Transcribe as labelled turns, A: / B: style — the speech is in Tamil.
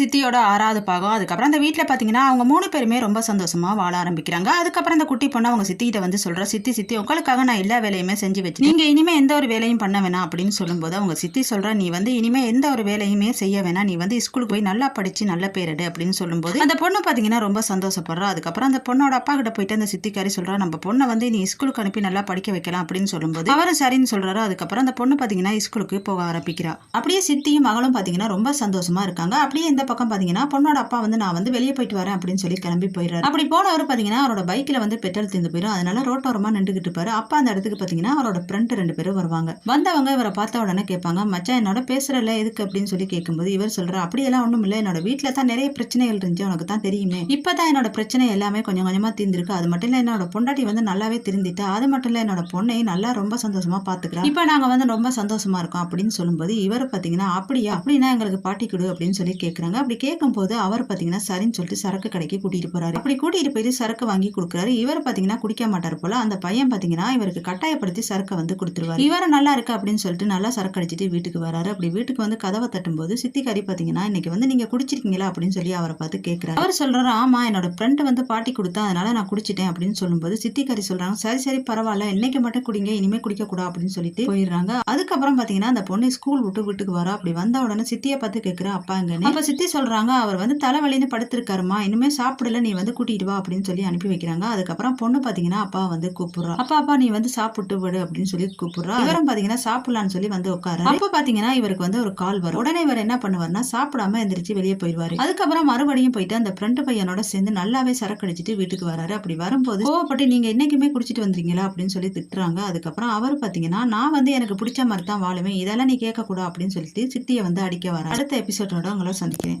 A: சித்தியோட ஆறாவது பாகம். அதுக்கப்புறம் அந்த வீட்டில் பார்த்தீங்கன்னா அவங்க மூணு பேருமே ரொம்ப சந்தோஷமா வாழ ஆரம்பிக்கிறாங்க. அதுக்கப்புறம் அந்த குட்டி பொண்ணு அவங்க சித்திகிட்ட வந்து சொல்ற சித்தி சித்தி உங்களுக்காக நான் எல்லா வேலையுமே செஞ்சு வச்சு நீங்க இனிமே எந்த ஒரு வேலையும் பண்ண வேணாம் அப்படின்னு சொல்லும்போது அவங்க சித்தி சொல்கிற நீ வந்து இனிமே எந்த ஒரு வேலையுமே செய்ய வேணாம். நீ வந்து ஸ்கூலுக்கு போய் நல்லா படிச்சு நல்ல பேரிடு அப்படின்னு சொல்லும்போது அந்த பொண்ணு பார்த்தீங்கன்னா ரொம்ப சந்தோஷப்படுறா. அதுக்கப்புறம் அந்த பொண்ணோட அப்பா கிட்ட போயிட்டு அந்த சித்திக்காரி சொல்றா நம்ம பொண்ணை வந்து நீ ஸ்கூலுக்கு அனுப்பி நல்லா படிக்க வைக்கலாம் அப்படின்னு சொல்லும்போது அவரும் சரின்னு சொல்றாரு. அதுக்கப்புறம் அந்த பொண்ணு பார்த்தீங்கன்னா ஸ்கூலுக்கு போக ஆரம்பிக்கிறா. அப்படியே சித்தியும் மகளும் பார்த்தீங்கன்னா ரொம்ப சந்தோஷமா இருக்காங்க. அப்படியே இந்த பக்கம் பார்த்தீங்கன்னா பொண்ணோட அப்பா வந்து நான் வந்து வெளியே போயிட்டு வரேன் அப்படின்னு சொல்லி கிளம்பி போயிடுறாரு. அப்படி போனவர் பார்த்தீங்கன்னா அவரோட பைக்கில் வந்து பெட்ரோல் தீர்ந்து போயிடும். அதனால ரோட்டோரமா நின்றுக்கிட்டு இருப்பாரு. அப்பா அந்த இடத்துக்கு பார்த்தீங்கன்னா அவரோட ஃப்ரெண்ட் ரெண்டு பேரும் வருவாங்க. வந்தவங்க இவரை பார்த்த உடனே கேட்பாங்க மச்சான் என்னோட பேசுறல எதுக்கு? அப்படின்னு சொல்லி கேட்கும்போது இவர் சொல்றாரு அப்படியெல்லாம் ஒன்றும் இல்லை. என்னோட வீட்டில் தான் நிறைய பிரச்சனைகள் இருந்துச்சு. உனக்கு தான் தெரியுமே. இப்பதான் என்னோட பிரச்சனை எல்லாமே கொஞ்சம் கொஞ்சமா தீர்ந்துருக்கு. அது மட்டும் இல்லை என்னோட பொண்டாட்டி வந்து நல்லாவே திருந்திட்டா. அது மட்டும் இல்லை என்னோட பொண்ணை நல்லா ரொம்ப சந்தோஷமா பாத்துக்கிறா. இப்போ நாங்க வந்து ரொம்ப சந்தோஷமா இருக்கோம் அப்படின்னு சொல்லும்போது இவர் பாத்தீங்கன்னா அப்படியா? அப்படின்னா எங்களுக்கு பாட்டி கொடு அப்படின்னு சொல்லி கேக்குறாங்க. அப்படி கேட்கும்போது அவர் பாத்தீங்கன்னா சரின்னு சொல்லிட்டு சரக்கு கடைக்கு கூட்டிட்டு போறாரு. அப்படி கூட்டிட்டு போயிட்டு சரக்கு வாங்கி கொடுக்குறாரு. இவர் பாத்தீங்கன்னா குடிக்க மாட்டார் போல. அந்த பையன் பாத்தீங்கன்னா இவருக்கு கட்டாயப்படுத்தி சரக்கை வந்து கொடுத்துருவாரு. இவர் நல்லா இருக்கு அப்படின்னு சொல்லிட்டு நல்லா சரக்கு அடிச்சிட்டு வீட்டுக்கு வராரு. அப்படி வீட்டுக்கு வந்து கதவை தட்டும்போது சித்திக்காரி பாத்தீங்கன்னா இன்னைக்கு வந்து நீங்க குடிச்சிருக்கீங்களா? அப்படின்னு சொல்லி அவரை பார்த்து கேட்கிறாரு அவர் சொல்றாரு ஆமா என்னோட ஃப்ரெண்ட் வந்து பாட்டி கொடுத்தா அதனால நான் குடிச்சிட்டேன். அப்படின்னு சொல்லும்போது சித்திக்காரி சொல்றாங்க சரி சரி பரவாயில்ல. இன்னைக்கு மட்டும் குடிங்க. இனிமே குடிக்க கூடாது அப்படின்னு சொல்லிட்டு போயிடுறாங்க. அதுக்கப்புறம் பாத்தீங்கன்னா அந்த பொண்ணு ஸ்கூல் விட்டு வீட்டுக்கு வரா. அப்படி வந்த உடனே சித்தியை பார்த்து கேட்குறேன் அப்பா எங்கன்னு அப்ப சித்தி சொல்றாங்க அவர் வந்து தலைவலின்னு படுத்திருக்காருமா இனிமேல் சாப்பிடல நீ வந்து கூட்டிட்டு வா அப்படின்னு சொல்லி அனுப்பி வைக்கிறாங்க. அதுக்கப்புறம் பொண்ணு பார்த்தீங்கன்னா அப்பா வந்து கூப்பிடுறா. அப்பா அப்பா நீ வந்து சாப்பிட்டு விடு அப்படின்னு சொல்லி கூப்பிடுறா. இவரும் பார்த்தீங்கன்னா சாப்பிடலான்னு சொல்லி வந்து உட்காரு அப்ப பாத்தீங்கன்னா இவருக்கு வந்து ஒரு கால் வரும். உடனே இவர் என்ன பண்ணுவாருன்னா சாப்பிடாம எந்திரிச்சு வெளியே போயிடுவாரு. அதுக்கப்புறம் மறுபடியும் போயிட்டு அந்த ஃப்ரெண்டு பையனோட சேர்ந்து நல்லாவே சரக்கு அடிச்சிட்டு வீட்டுக்கு வராரு. அப்படி வரும்போது கோவப்பட்டு நீங்க என்னைக்குமே குடிச்சிட்டு வந்தீங்களா அப்படின்னு சொல்லி திட்டுறாங்க. அதுக்கப்புறம் அவர் பாத்தீங்கன்னா நான் வந்து எனக்கு பிடிச்ச மாதிரி தான் வாழுவேன் இதெல்லாம் நீ கேட்க அப்படின்னு சொல்லிட்டு சித்தியை வந்து அடிக்க வர அடுத்த எபிசோடோட உங்களை சந்திக்கிறேன்.